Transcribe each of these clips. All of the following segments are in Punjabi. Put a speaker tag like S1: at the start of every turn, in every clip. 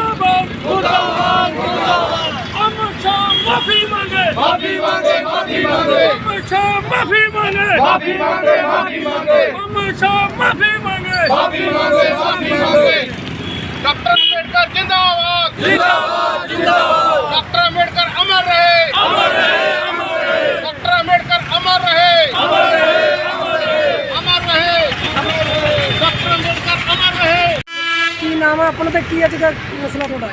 S1: ਮੁਰਦਾਬਾਦ ਮੁਰਦਾਬਾਦ
S2: ਮੁਰਦਾਬਾਦ ਅਮਰ ਸ਼ਾਹ ਮਾਫੀ ਮੰਗੇ। ਮਾਫੀ ਮੰਗੇ ਮਾਫੀ ਮੰਗੇ। ਅਮਰ ਸ਼ਾਹ ਮਾਫੀ ਮੰਗੇ। ਮਾਫੀ ਮੰਗੇ ਮਾਫੀ ਮੰਗੇ। ਅਮਰ ਸ਼ਾਹ ਮਾਫੀ ਮੰਗੇ। ਮਾਫੀ ਮੰਗੇ ਮਾਫੀ ਮੰਗੇ। ਡਾਕਟਰ ਅੰਬੇਡਕਰ ਜਿੰਦਾਬਾਦ। ਜਿੰਦਾਬਾਦ।
S3: ਕੀ ਅੱਜ ਦਾ ਮਸਲਾ ਤੁਹਾਡਾ?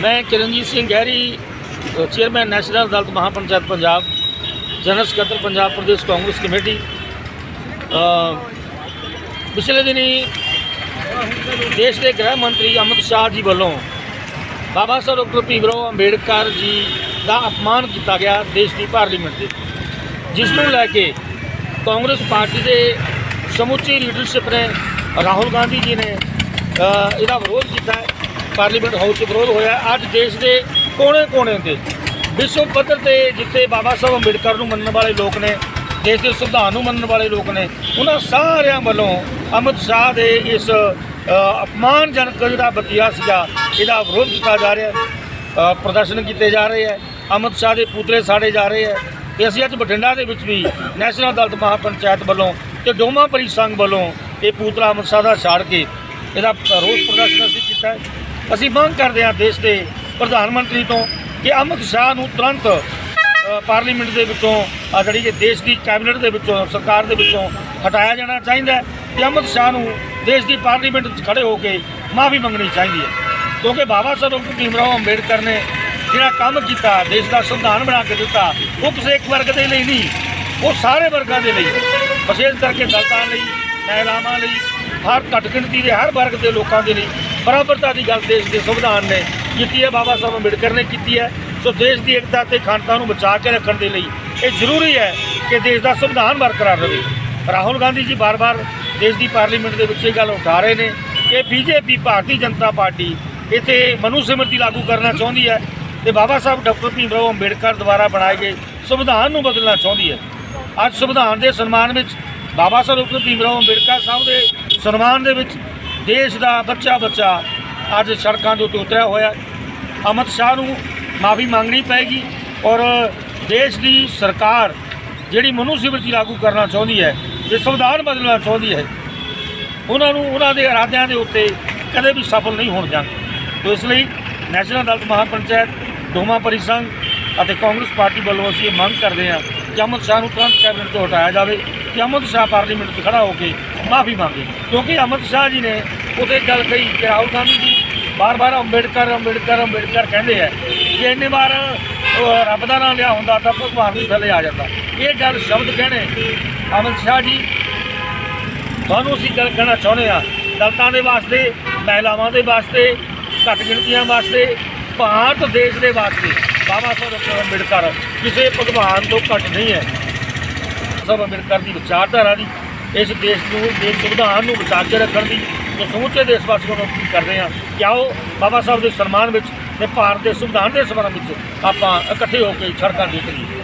S4: ਮੈਂ ਕਿਰਨਜੀਤ ਸਿੰਘ ਗਹਿਰੀ ਚੇਅਰਮੈਨ ਨੈਸ਼ਨਲ ਅਦਾਲਤ ਮਹਾਪੰਚਾਇਤ ਪੰਜਾਬ ਜਨਰਲ ਸਕੱਤਰ ਪੰਜਾਬ ਪ੍ਰਦੇਸ਼ ਕਾਂਗਰਸ ਕਮੇਟੀ। ਅ, ਪਿਛਲੇ ਦਿਨੀ ਦੇਸ਼ ਦੇ ਗ੍ਰਹਿ ਮੰਤਰੀ ਅਮਿਤ ਸ਼ਾਹ ਜੀ ਵੱਲੋਂ ਬਾਬਾ ਸਾਹਿਬ ਡਾਕਟਰ ਭੀਮਰਾਓ ਅੰਬੇਡਕਰ ਜੀ ਦਾ ਅਪਮਾਨ ਕੀਤਾ ਗਿਆ ਦੇਸ਼ ਦੀ ਪਾਰਲੀਮੈਂਟ ਦੇ ਜਿਸ ਨੂੰ ਲੈ ਕੇ ਕਾਂਗਰਸ ਪਾਰਟੀ ਦੇ ਸਮੁੱਚੀ ਲੀਡਰਸ਼ਿਪ ਨੇ ਰਾਹੁਲ ਗਾਂਧੀ ਜੀ ਨੇ ਅ, ਇਹਦਾ ਵਿਰੋਧ ਕੀਤਾ। ਹੈ ਪਾਰਲੀਮੈਂਟ ਹਾਊਸ 'ਚ ਵਿਰੋਧ ਹੋਇਆ। ਅੱਜ ਦੇਸ਼ ਦੇ ਕੋਨੇ-ਕੋਨੇ ਤੇ ਵਿਸ਼ਵ ਪੱਧਰ ਤੇ ਜਿੱਥੇ ਬਾਬਾ ਸਾਹਿਬ ਅੰਬੇਡਕਰ ਨੂੰ ਮੰਨਣ ਵਾਲੇ ਲੋਕ ਨੇ, ਦੇਸ਼ ਦੇ ਸੰਵਿਧਾਨ ਨੂੰ ਮੰਨਣ ਵਾਲੇ ਲੋਕ ਨੇ, ਉਹਨਾਂ ਸਾਰਿਆਂ ਵੱਲੋਂ ਅਮਿਤ ਸ਼ਾਹ ਦੇ ਇਸ ਅਪਮਾਨਜਨਕ ਜਿਹੜਾ ਬਤੀਆ ਸੀਗਾ। ਇਹਦਾ ਵਿਰੋਧ ਕੀਤਾ ਜਾ ਰਿਹਾ ਪ੍ਰਦਰਸ਼ਨ ਕੀਤੇ ਜਾ ਰਹੇ ਹੈ, ਅਮਿਤ ਸ਼ਾਹ ਦੇ ਪੁਤਲੇ ਸਾੜੇ ਜਾ ਰਹੇ ਹੈ ਤੇ ਅਸੀਂ ਅੱਜ ਬਠਿੰਡਾ ਦੇ ਵਿੱਚ ਵੀ ਨੈਸ਼ਨਲ ਅਦਾਲਤ ਮਹਾਪੰਚਾਇਤ ਵੱਲੋਂ ਤੇ ਡੋਮਾ ਪਰੀ ਸੰਘ ਵੱਲੋਂ ਇਹ ਪੁਤਲਾ ਅਮਿਤ ਸ਼ਾਹ ਦਾ ਛਾੜ ਕੇ ਇਹਦਾ ਰੋਸ ਪ੍ਰਦਰਸ਼ਨ ਅਸੀਂ ਕੀਤਾ ਅਸੀਂ ਮੰਗ ਕਰਦੇ ਹਾਂ ਦੇਸ਼ ਦੇ ਪ੍ਰਧਾਨ ਮੰਤਰੀ ਤੋਂ ਕਿ ਅਮਿਤ ਸ਼ਾਹ ਨੂੰ ਤੁਰੰਤ ਪਾਰਲੀਮੈਂਟ ਦੇ ਵਿੱਚੋਂ ਜਿਹੜੀ ਕਿ ਦੇਸ਼ ਦੀ ਕੈਬਨਿਟ ਦੇ ਵਿੱਚੋਂ, ਸਰਕਾਰ ਦੇ ਵਿੱਚੋਂ ਹਟਾਇਆ ਜਾਣਾ ਚਾਹੀਦਾ ਹੈ ਤੇ ਅਮਿਤ ਸ਼ਾਹ ਨੂੰ ਦੇਸ਼ ਦੀ ਪਾਰਲੀਮੈਂਟ 'ਚ ਖੜੇ ਹੋ ਕੇ ਮਾਫੀ ਮੰਗਣੀ ਚਾਹੀਦੀ ਹੈ। ਕਿਉਂਕਿ ਬਾਬਾ ਸਾਹਿਬ ਡਾਕਟਰ ਭੀਮਰਾਓ ਅੰਬੇਡਕਰ ਨੇ ਜਿਹੜਾ ਕੰਮ ਕੀਤਾ, ਦੇਸ਼ ਦਾ ਸੰਵਿਧਾਨ ਬਣਾ ਕੇ ਦਿੱਤਾ, ਉਹ ਕਿਸੇ ਇੱਕ ਵਰਗ ਦੇ ਲਈ ਨਹੀਂ, ਉਹ ਸਾਰੇ ਵਰਗਾਂ ਦੇ ਲਈ, ਵਿਸ਼ੇਸ਼ ਕਰਕੇ ਦਲਤਾਂ ਲਈ, ਮਹਿਲਾਵਾਂ ਲਈ ਹਰ ਘੱਟ ਗਿਣਤੀ ਦੇ, ਹਰ ਵਰਗ ਦੇ ਲੋਕਾਂ ਦੇ ਲਈ ਬਰਾਬਰਤਾ ਦੀ ਗੱਲ ਦੇਸ਼ ਦੇ ਸੰਵਿਧਾਨ ਨੇ ਕੀਤੀ ਹੈ, ਬਾਬਾ ਸਾਹਿਬ ਅੰਬੇਡਕਰ ਨੇ ਕੀਤੀ ਹੈ। ਸੋ ਦੇਸ਼ ਦੀ ਏਕਤਾ ਤੇ ਅਖੰਡਤਾ ਨੂੰ ਬਚਾ ਕੇ ਰੱਖਣ ਦੇ ਲਈ ਇਹ ਜ਼ਰੂਰੀ ਹੈ ਕਿ ਦੇਸ਼ ਦਾ ਸੰਵਿਧਾਨ ਬਰਕਰਾਰ ਰਹੇ। ਰਾਹੁਲ ਗਾਂਧੀ ਜੀ ਬਾਰ-ਬਾਰ ਦੇਸ਼ ਦੀ ਪਾਰਲੀਮੈਂਟ ਦੇ ਵਿੱਚ ਇਹ ਗੱਲ ਉਠਾ ਰਹੇ ਨੇ ਕਿ ਬੀਜੇਪੀ ਭਾਰਤੀ ਜਨਤਾ ਪਾਰਟੀ ਇੱਥੇ ਮਨੂ ਸਿਮਰਤੀ ਲਾਗੂ ਕਰਨਾ ਚਾਹੁੰਦੀ ਹੈ ਤੇ ਬਾਬਾ ਸਾਹਿਬ ਡਾਕਟਰ ਭੀਮ ਰਾਓ ਅੰਬੇਡਕਰ ਦੁਆਰਾ ਬਣਾਏ ਗਏ ਸੰਵਿਧਾਨ ਨੂੰ ਬਦਲਣਾ ਚਾਹੁੰਦੀ ਹੈ। ਅੱਜ ਸੰਵਿਧਾਨ ਦੇ ਸਨਮਾਨ ਵਿੱਚ ਬਾਬਾ ਸਾਹਿਬ ਡਾਕਟਰ ਭੀਮ ਰਾਓ ਅੰਬੇਡਕਰ ਸਾਹਿਬ ਦੇ ਸਨਮਾਨ ਦੇ ਵਿੱਚ ਦੇਸ਼ ਦਾ ਬੱਚਾ ਬੱਚਾ ਅੱਜ ਸੜਕਾਂ ਦੇ ਉੱਤੇ ਉਤਰਿਆ ਹੋਇਆ ਅਮਿਤ ਸ਼ਾਹ ਨੂੰ ਮਾਫੀ ਮੰਗਣੀ ਪਏਗੀ ਔਰ ਦੇਸ਼ ਦੀ ਸਰਕਾਰ ਜਿਹੜੀ ਮਨੂ ਲਾਗੂ ਕਰਨਾ ਚਾਹੁੰਦੀ ਹੈ ਤੇ ਸੰਵਿਧਾਨ ਬਦਲਣਾ ਚਾਹੁੰਦੀ ਹੈ, ਉਹਨਾਂ ਨੂੰ ਉਹਨਾਂ ਦੇ ਇਰਾਦਿਆਂ ਦੇ ਉੱਤੇ ਕਦੇ ਵੀ ਸਫਲ ਨਹੀਂ ਹੋਣ ਜਾਣ ਤੋ ਇਸ ਲਈ ਨੈਸ਼ਨਲ ਅਦਾਲਤ ਮਹਾਪੰਚਾਇਤ ਦੋਮਾ ਪਰਿਸੰਘ ਅਤੇ ਕਾਂਗਰਸ ਪਾਰਟੀ ਵੱਲੋਂ ਅਸੀਂ ਇਹ ਮੰਗ ਕਰਦੇ ਹਾਂ ਕਿ ਅਮਿਤ ਸ਼ਾਹ ਨੂੰ ਤੁਰੰਤ ਕੈਬਨਿਟ ਤੋਂ ਹਟਾਇਆ ਜਾਵੇ, ਕਿ ਅਮਿਤ ਸ਼ਾਹ ਪਾਰਲੀਮੈਂਟ 'ਚ ਖੜਾ ਹੋ ਕੇ ਮਾਫੀ ਮੰਗੇ। ਕਿਉਂਕਿ ਅਮਿਤ ਸ਼ਾਹ ਜੀ ਨੇ ਉਹਦੇ ਗੱਲ ਕਹੀ ਕਿ ਰਾਹੁਲ ਗਾਂਧੀ ਜੀ ਬਾਰ-ਬਾਰ ਅੰਬੇਡਕਰ ਅੰਬੇਡਕਰ ਅੰਬੇਡਕਰ ਕਹਿੰਦੇ ਆ ਕਿ ਇੰਨੇ ਵਾਰ ਰੱਬ ਦਾ ਨਾਮ ਲਿਆ ਹੁੰਦਾ ਤਾਂ ਭਗਵਾਨ ਵੀ ਥੱਲੇ ਆ ਜਾਂਦਾ। ਇਹ ਗੱਲ ਸ਼ਬਦ ਕਹਿਣੇ ਅਮਿਤ ਸ਼ਾਹ ਜੀ, ਤੁਹਾਨੂੰ ਅਸੀਂ ਗੱਲ ਕਹਿਣਾ ਚਾਹੁੰਦੇ ਆ ਦਲਤਾਂ ਦੇ ਵਾਸਤੇ, ਮਹਿਲਾਵਾਂ ਦੇ ਵਾਸਤੇ, ਘੱਟ ਗਿਣਤੀਆਂ ਵਾਸਤੇ, ਭਾਰਤ ਦੇਸ਼ ਦੇ ਵਾਸਤੇ। ਬਾਬਾ ਸਾਹਿਬ ਅੰਬੇਡਕਰ ਕਿਸੇ ਭਗਵਾਨ ਤੋਂ ਘੱਟ ਨਹੀਂ ਹੈ। ਸਭ ਅੰਬੇਡਕਰ ਦੀ ਵਿਚਾਰਧਾਰਾ ਦੀ ਇਸ ਦੇਸ਼ ਨੂੰ ਦੇਸ਼ ਸੰਵਿਧਾਨ ਨੂੰ ਬਚਾ ਕੇ ਰੱਖਣ ਦੀ ਜੋ ਸਮੁੱਚੇ ਦੇਸ਼ ਵਾਸੀਆਂ ਨੂੰ ਅਪੀਲ ਕਰਦੇ ਹਾਂ ਕਿ ਆਓ ਬਾਬਾ ਸਾਹਿਬ ਦੇ ਸਨਮਾਨ ਵਿੱਚ ਤੇ ਭਾਰਤ ਦੇ ਸੰਵਿਧਾਨ ਦੇ ਸਨਮਾਨ ਵਿੱਚ ਆਪਾਂ ਇਕੱਠੇ ਹੋ ਕੇ ਸੜਕਾਂ ਤੇ ਉਤਰੀਏ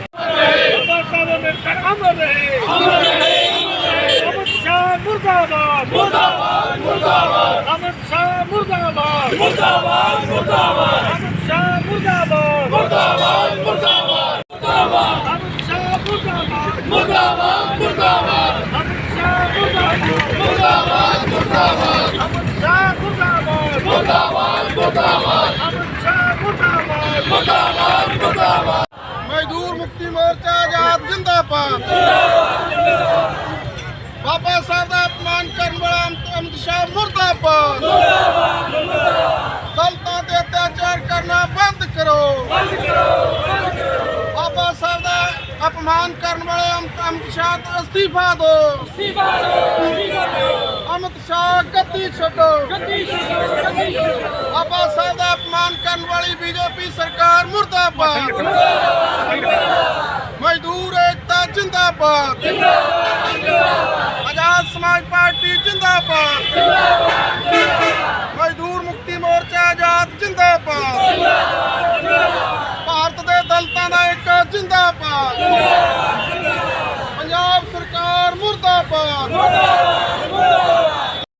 S4: ਬਾਬਾ ਸਾਹਿਬ ਅੰਬੇਡਕਰ ਅਮਰ ਰਹੇ। ਅਮਰ ਰਹੇ ਅਮਿਤ ਸ਼ਾਹ ਮੁਰਦਾਬਾਦ। ਮੁਰਦਾਬਾਦ ਮੁਰਦਾਬਾਦ। ਅਮਿਤ ਸ਼ਾਹ ਮੁਰਦਾਬਾਦ। ਮੁਰਦਾਬਾਦ ਮੁਰਦਾਬਾਦ ਅਮਿਤ ਸ਼ਾਹ ਮੁਰਦਾਬਾਦ ਮੁਰਦਾਬਾਦ ਮੁਰਦਾਬਾਦ ਮੁਰਦਾਬਾਦ ਅਮਿਤ ਸ਼ਾਹ ਮੁਰਦਾਬਾਦ ਮੁਰਦਾਬਾਦ ਮੁਰਦਾਬਾਦ ਅਮਿਤ ਸ਼ਾਹ ਮੁਰਦਾਬਾਦ ਮੁਰਦਾਬਾਦ ਮੁਰਦਾਬਾਦ ਅਮਿਤ ਸ਼ਾਹ ਮੁਰਦਾਬਾਦ ਮੁਰਦਾਬਾਦ। ਅਮਨ ਸ਼ਾਹ ਮੁਰਦਾਬਾਦ ਮੁਰਦਾਬਾਦ ਮੁਰਦਾਬਾਦ
S2: ਮਜ਼ਦੂਰ ਮੁਕਤੀ ਮੋਰਚਾ ਆਜ਼ਾਦ, ਜਿੰਦਾਬਾਦ। ਬਾਬਾ ਸਾਹਿਬ ਦਾ ਅਪਮਾਨ ਕਰਨ ਵਾਲਾ ਅਮਨ ਸ਼ਾਹ ਮੁਰਦਾਬਾਦ। ਮੁਰਦਾਬਾਦ ਮੁਰਦਾਬਾਦ ਦਲਤਾਂ ਤੇ ਅਤਿਆਚਾਰ ਕਰਨਾ ਬੰਦ ਕਰੋ। ਬੰਦ ਕਰੋ ਬੰਦ ਕਰੋ ਬਾਬਾ ਸਾਹਿਬ ਦਾ ਅਪਮਾਨ ਕਰਨ ਵਾਲੇ ਅਮਨ ਸ਼ਾਹ ਤੋਂ ਅਸਤੀਫਾ ਦਿਓ ਅਸਤੀਫਾ ਦਿਓ ਅਸਤੀਫਾ ਦਿਓ। ਅਮਿਤ ਸ਼ਾਹ ਗੱਦੀ ਛੱਡੋ। ਗੱਦੀ ਛੱਡੋ ਬਾਬਾ ਸਾਹਿਬ ਦਾ ਅਪਮਾਨ ਕਰਨ ਵਾਲੀ ਬੀਜੇਪੀ ਸਰਕਾਰ ਮੁਰਦਾਬਾਦ। ਮਜ਼ਦੂਰ ਏਕਤਾ ਜਿੰਦਾਬਾਦ। ਆਜ਼ਾਦ ਸਮਾਜ ਪਾਰਟੀ ਜਿੰਦਾਬਾਦ। ਮਜ਼ਦੂਰ ਮੁਕਤੀ ਮੋਰਚਾ ਆਜ਼ਾਦ ਜਿੰਦਾਬਾਦ।